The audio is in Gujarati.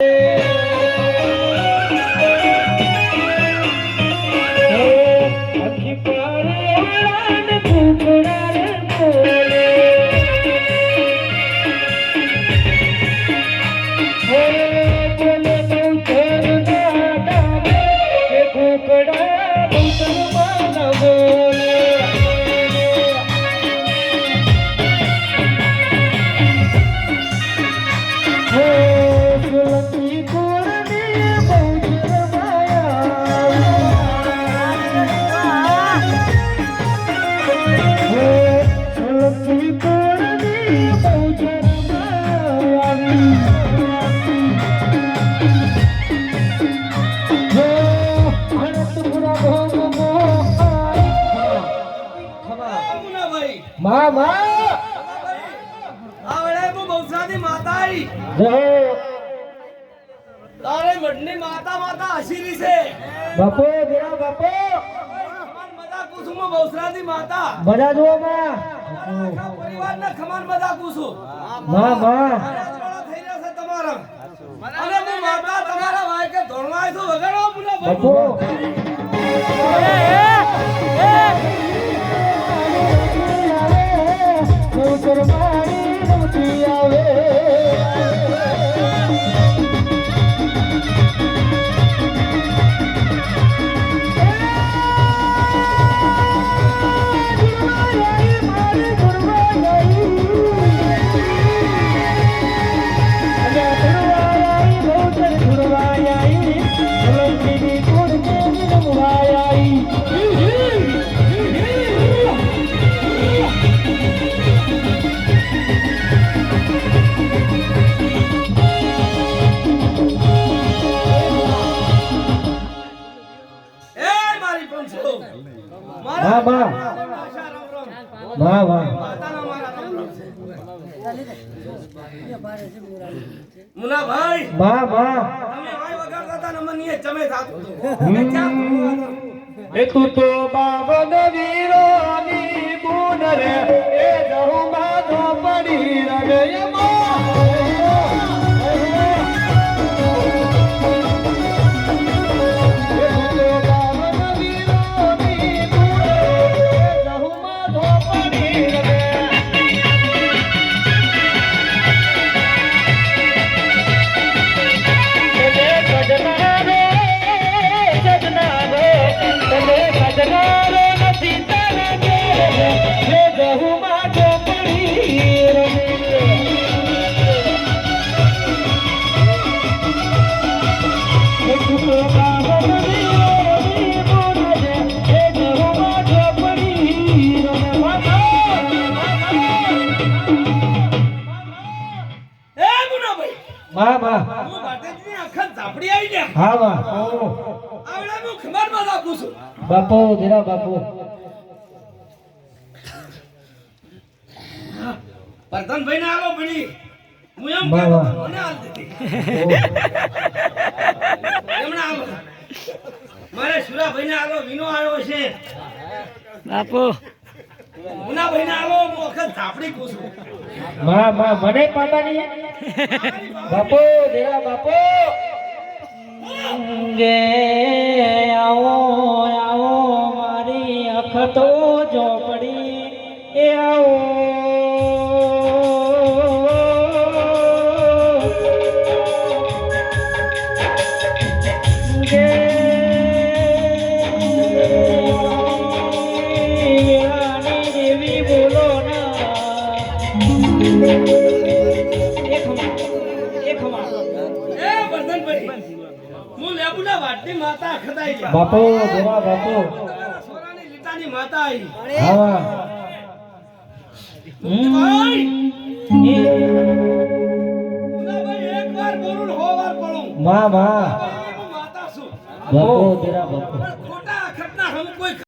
Yeah. મા મા આ વેળાએ હું બહુસરાની માતા આઈ જય તારે મઢની માતા માતા હસીરી છે. બાપો જરા બાપો! મજા કુસુમ માતા. બધા જુઓ માં પરિવારને ખમાન મજા કુસુમ. મા મા! થઈ રહ્યા છે તમારા. અને હું માતા તમારા વાયકે ધોળવાય છું વગાડો બાપો! મારી હા, બા. વાહ વાહ. મુનાભાઈ તમે હતા ને મને જમે? એ તું તો બાબન વીરો ની બુન રે એ જહુ પડી રવે વાહ વાહ. હું ભાટેજની આખા ઝાપડી આવી ગયા. હા વાહ. આવડે હું ખબરમાં આપું છું. બાપુ જરા બાપુ. પ્રધાનભાઈ ને આવો ભણી. હું એમ મને આલો મારે સુરાભાઈ આલો વિનો આવ્યો છે બાપુ મુનાભાઈ ને આલો વખત ઝાપડી પૂછું માં માં મને બાપુ. બાપુ ગે બાપુ જરા બાપુ સોરાની લીટાની માતા આવી હા માં માં બાપુ જરા બાપુ.